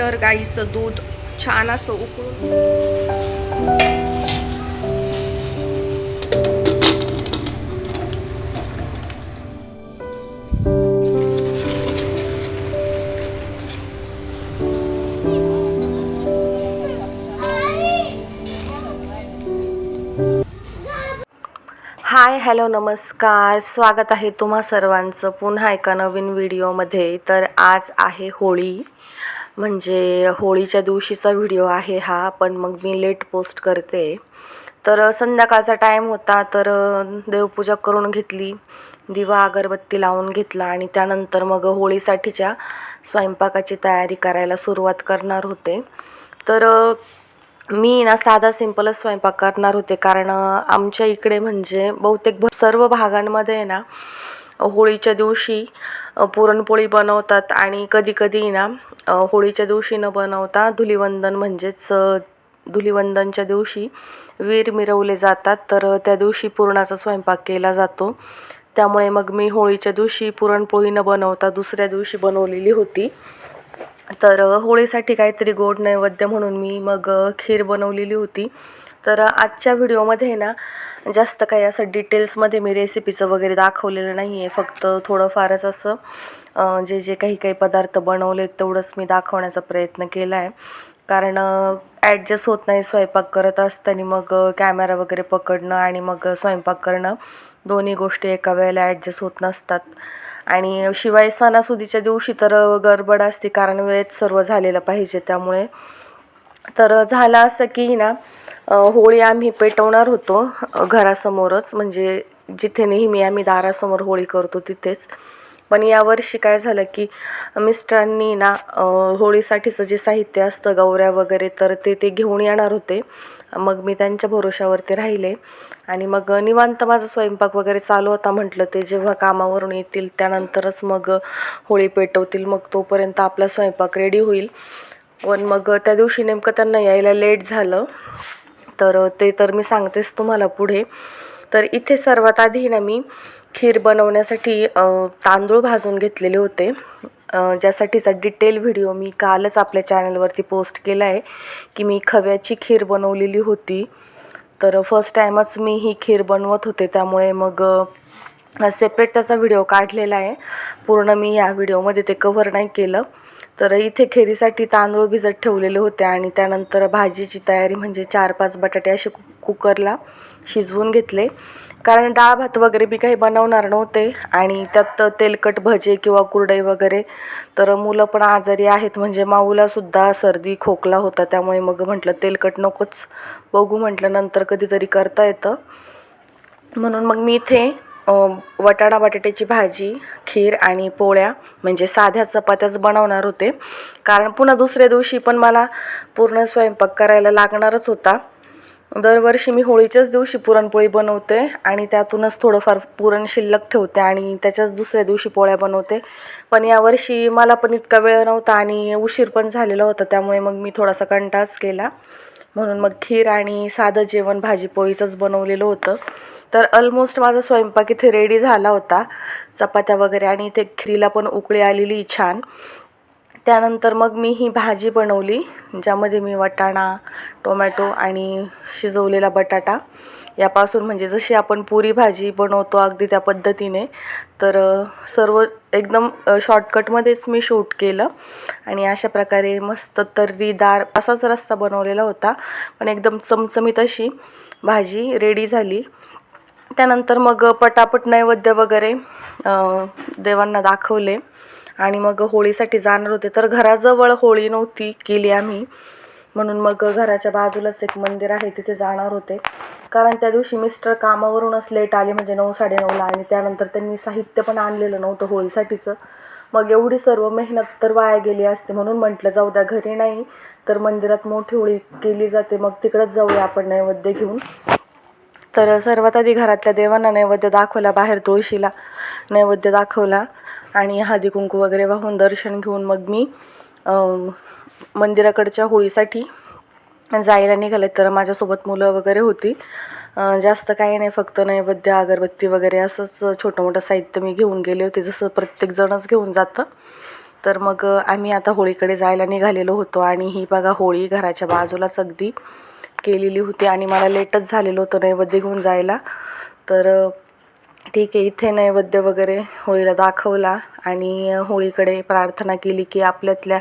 Litre गाईचं दूध छान असं उकळून हाय हॅलो नमस्कार. स्वागत आहे तुम्हा सर्वांचं पुन्हा एका नवीन व्हिडिओमध्ये तर आज आहे होळी. म्हणजे होळीच्या दिवशीचा व्हिडिओ आहे हा पण मग मी लेट पोस्ट करते. तर संध्याकाळचा टाईम होता तर देवपूजा करून घेतली. दिवा अगरबत्ती लावून घेतला आणि त्यानंतर मग होळीसाठीच्या स्वयंपाकाची तयारी करायला सुरुवात करणार होते. तर मी ना साधा सिंपलच स्वयंपाक करणार होते कारण आमच्या इकडे म्हणजे बहुतेक सर्व भागांमध्ये आहे ना होळीच्या दिवशी पुरणपोळी बनवतात आणि कधीकधी ना होळीच्या दिवशी न बनवता धुलिवंदन म्हणजेच धुलीवंदनच्या धुलिवंदनच्या दिवशी वीर मिरवले जातात. तर त्या दिवशी पुरणाचा स्वयंपाक केला जातो. त्यामुळे मग मी होळीच्या दिवशी पुरणपोळी न बनवता दुसऱ्या दिवशी बनवलेली होती. तर होळीसाठी काहीतरी गोड नैवेद्य म्हणून मी मग खीर बनवलेली होती. तर आजच्या व्हिडिओमध्ये ना जास्त काही असं डिटेल्समध्ये मी रेसिपीचं वगैरे दाखवलेलं नाही आहे फक्त थोडंफारच असं जे जे काही काही पदार्थ बनवले तेवढंच मी दाखवण्याचा प्रयत्न केला आहे कारण ॲडजस्ट होत नाही स्वयंपाक करत असताना मग कॅमेरा वगैरे पकडणं आणि मग स्वयंपाक करणं दोन्ही गोष्टी एका वेळेला ॲडजस्ट होत नसतात. आणि शिवाय सणासुदीच्या दिवशी तर गडबड असते कारण वेळेत सर्व झालेलं पाहिजे त्यामुळे. तर झालं असं की ना होळी आम्ही पेटवणार होतो घरासमोरच. म्हणजे जिथे नेहमी आम्ही दारासमोर होळी करतो तिथेच. पण यावर्षी काय झालं की मिस्टरांनी ना होळीसाठीचं जे साहित्य असतं गौऱ्या वगैरे तर ते ते घेऊन येणार होते. मग मी त्यांच्या भरोशावरती राहिले. आणि मग निवांत माझा स्वयंपाक वगैरे चालू होता म्हटलं ते जेव्हा कामावरून येतील त्यानंतरच मग होळी पेटवतील. मग तोपर्यंत आपला स्वयंपाक रेडी होईल. पण मग त्या दिवशी नेमकं त्यांना यायला लेट झालं. तर ते तर मी सांगतेच तुम्हाला पुढे. तर इथे सर्वात आधी ना मी खीर बनवण्यासाठी तांदूळ भाजून घेतलेले होते. ज्यासाठीचा डिटेल व्हिडिओ मी कालच आपल्या चॅनलवरती पोस्ट केला आहे की मी खव्याची खीर बनवलेली होती. तर फर्स्ट टाईमच मी ही खीर बनवत होते त्यामुळे मग सेपरेट त्याचा व्हिडिओ काढलेला आहे. पूर्ण मी या व्हिडिओमध्ये ते कव्हर नाही केलं. तर इथे खिरीसाठी तांदूळ भिजत ठेवलेले होते आणि त्यानंतर भाजीची तयारी म्हणजे चार पाच बटाटे असे कुकरला शिजवून घेतले. कारण डाळ भात वगैरे मी काही बनवणार नव्हते आणि त्यात तेलकट भजे किंवा कुरडई वगैरे. तर मुलं पण आजारी आहेत. म्हणजे माऊलासुद्धा सर्दी खोकला होता. त्यामुळे मग म्हटलं तेलकट नकोच. बघू म्हटलं नंतर कधीतरी करता येतं. म्हणून मग मी इथे वटाणा बटाट्याची भाजी खीर आणि पोळ्या म्हणजे साध्या चपात्याच बनवणार होते. कारण पुन्हा दुसऱ्या दिवशी पण मला पूर्ण स्वयंपाक करायला लागणारच होता. दरवर्षी मी होळीच्याच दिवशी पुरणपोळी बनवते आणि त्यातूनच थोडंफार पुरण शिल्लक ठेवते आणि त्याच्याच दुसऱ्या दिवशी पोळ्या बनवते. पण यावर्षी मला पण इतका वेळ नव्हता आणि उशीर पण झालेला होता त्यामुळे मग मी थोडासा कंटाच केला. म्हणून मग खीर आणि साधं जेवण भाजी पोळीचंच बनवलेलं होतं. तर ऑलमोस्ट माझा स्वयंपाक इथे रेडी झाला होता. चपात्या वगैरे आणि इथे खिरीला पण उकळी आलेली छान. त्यानंतर मग मी ही भाजी बनवली ज्यामध्ये मी वाटाणा टोमॅटो आणि शिजवलेला बटाटा. यापासून म्हणजे जशी आपण पुरी भाजी बनवतो अगदी त्या पद्धतीने तर सर्व एकदम शॉर्टकटमध्येच मी शूट केलं. आणि अशा प्रकारे मस्त तर्रीदार असाच रस्ता बनवलेला होता. पण एकदम चमचमीत अशी भाजी रेडी झाली. त्यानंतर मग पटापट नैवेद्य वगैरे देवांना दाखवले. आणि मग होळीसाठी जाणार होते. तर घराजवळ होळी नव्हती केली आम्ही. म्हणून मग घराच्या बाजूलाच एक मंदिर आहे तिथे जाणार होते. कारण त्या दिवशी मिस्टर कामावरूनच लेट आले म्हणजे नऊ साडेनऊला. आणि त्यानंतर त्यांनी साहित्य पण आणलेलं नव्हतं होळीसाठीचं. मग एवढी सर्व मेहनत तर वाया गेली असते. म्हणून म्हटलं जाऊ द्या घरी नाही. तर मंदिरात मोठी होळी केली जाते. मग तिकडंच जाऊया आपण नैवेद्य घेऊन. तर सर्वात आधी घरातल्या देवांना नैवेद्य दाखवला बाहेर तुळशीला नैवेद्य दाखवला आणि हळदी कुंकू वगैरे वाहून दर्शन घेऊन मग मी मंदिराकडच्या होळीसाठी जायला निघाले. तर माझ्यासोबत मुलं वगैरे होती. जास्त काही नाही फक्त नैवेद्य अगरबत्ती वगैरे असंच छोटं मोठं साहित्य मी घेऊन गेले होते जसं प्रत्येक जणच घेऊन जातं. तर मग आम्ही आता होळीकडे जायला निघालेलो होतो आणि ही बघा होळी घराच्या बाजूलाच अगदी केलेली होती आणि मला लेटच झालेलं होतं नैवेद्य घेऊन जायला. तर ठीक आहे इथे नैवेद्य वगैरे होळीला दाखवला आणि होळीकडे प्रार्थना केली की आपल्यातल्या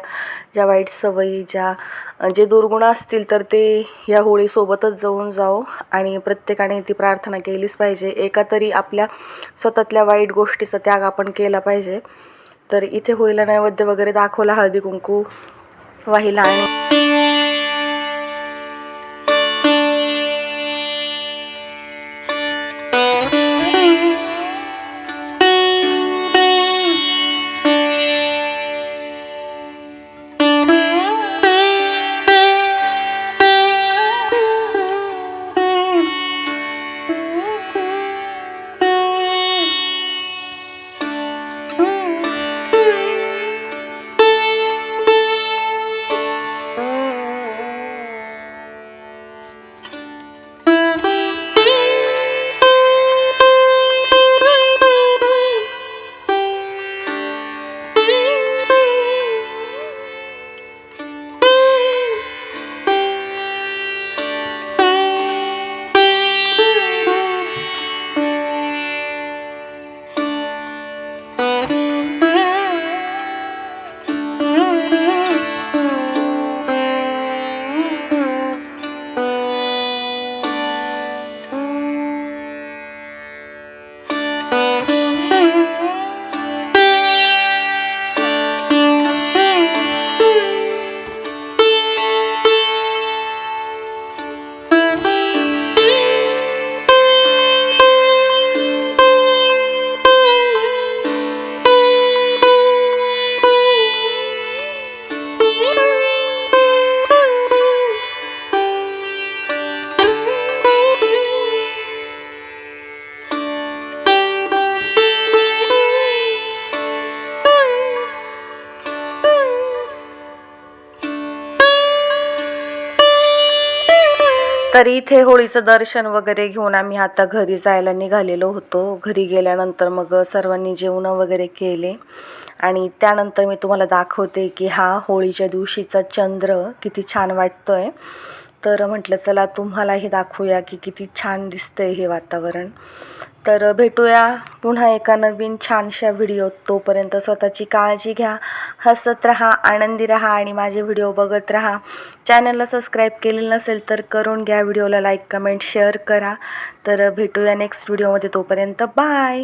ज्या वाईट सवयी ज्या जे दुर्गुण असतील तर ते या होळीसोबतच जाऊन जाओ आणि प्रत्येकाने ती प्रार्थना केलीच पाहिजे. एका तरी आपल्या स्वतःतल्या वाईट गोष्टीचा त्याग आपण केला पाहिजे. तर इथे होळीला नैवेद्य वगैरे दाखवला हळदी कुंकू वाहिला आणि तरी इथे होळीचं दर्शन वगैरे घेऊन आम्ही आता घरी जायला निघालेलो होतो. घरी गेल्यानंतर मग सर्वांनी जेवणं वगैरे केले. आणि त्यानंतर मी तुम्हाला दाखवते की हा होळीच्या दिवशीचा चंद्र किती छान वाटतो आहे तर म्हटलं चला तुम्हालाही दाखवूया की किती छान दिसतंय हे वातावरण. तर भेटूया पुन्हा एका नवीन छानशा व्हिडिओ तोपर्यंत स्वतःची काळजी घ्या हसत राहा आनंदी राहा आणि माझे व्हिडिओ बघत राहा. चॅनलला सबस्क्राईब केलेलं नसेल तर करून घ्या व्हिडिओला लाईक कमेंट शेअर करा. तर भेटूया नेक्स्ट व्हिडिओमध्ये तोपर्यंत बाय